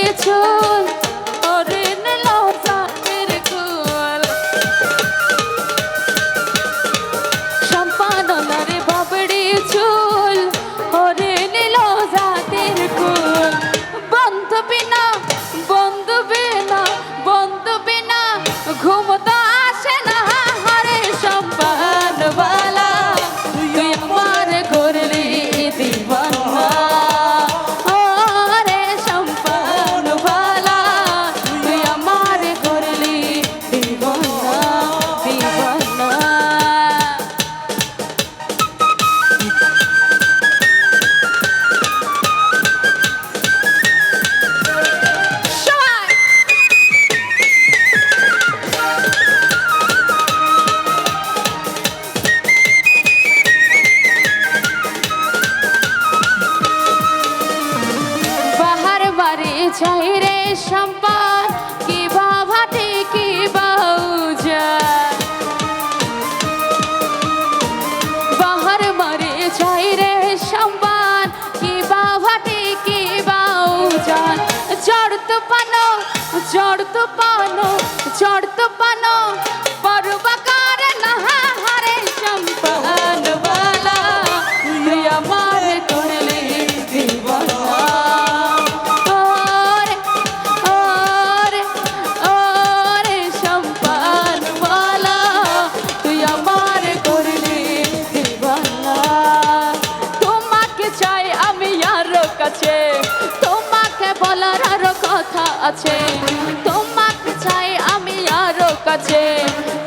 It's little জড় তো পানো জড় তো কথা আছে। তোমাকে চাই আমি আরও কাছে।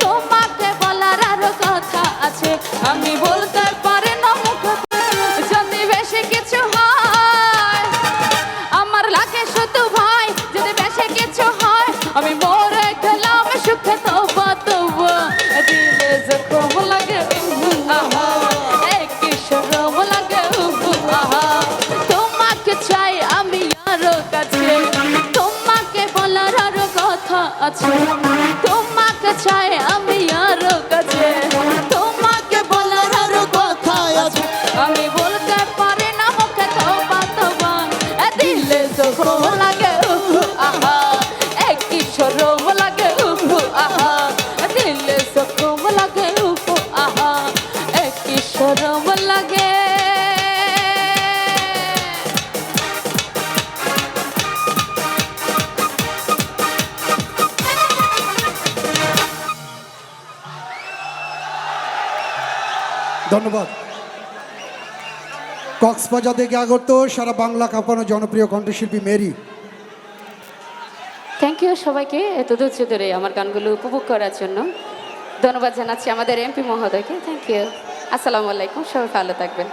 তোমাকে বলার আরও কথা আছে। আমি বলতে পারি না মুখ যদি বেশি কিছু হয়, আমার লাগে শুধু ভাই। যদি বেশি কিছু হয়, আমি তোমাকে চাই আমি আরও কাছে। তোমাকে বলার আরও কথা আছে। আমি বলতে পারি না মুখে তোবা তোবা দিলে তো লাগে ধন্যবাদ। কক্সবাজার থেকে আগত সারা বাংলা কাঁপানো জনপ্রিয় কণ্ঠশিল্পী মেরি। থ্যাংক ইউ সবাইকে এত ধৈর্য ধরে আমার গানগুলো উপভোগ করার জন্য। ধন্যবাদ জানাচ্ছি আমাদের এমপি মহোদয়কে। থ্যাংক ইউ আসসালামু আলাইকুম। সবাই ভালো থাকবেন।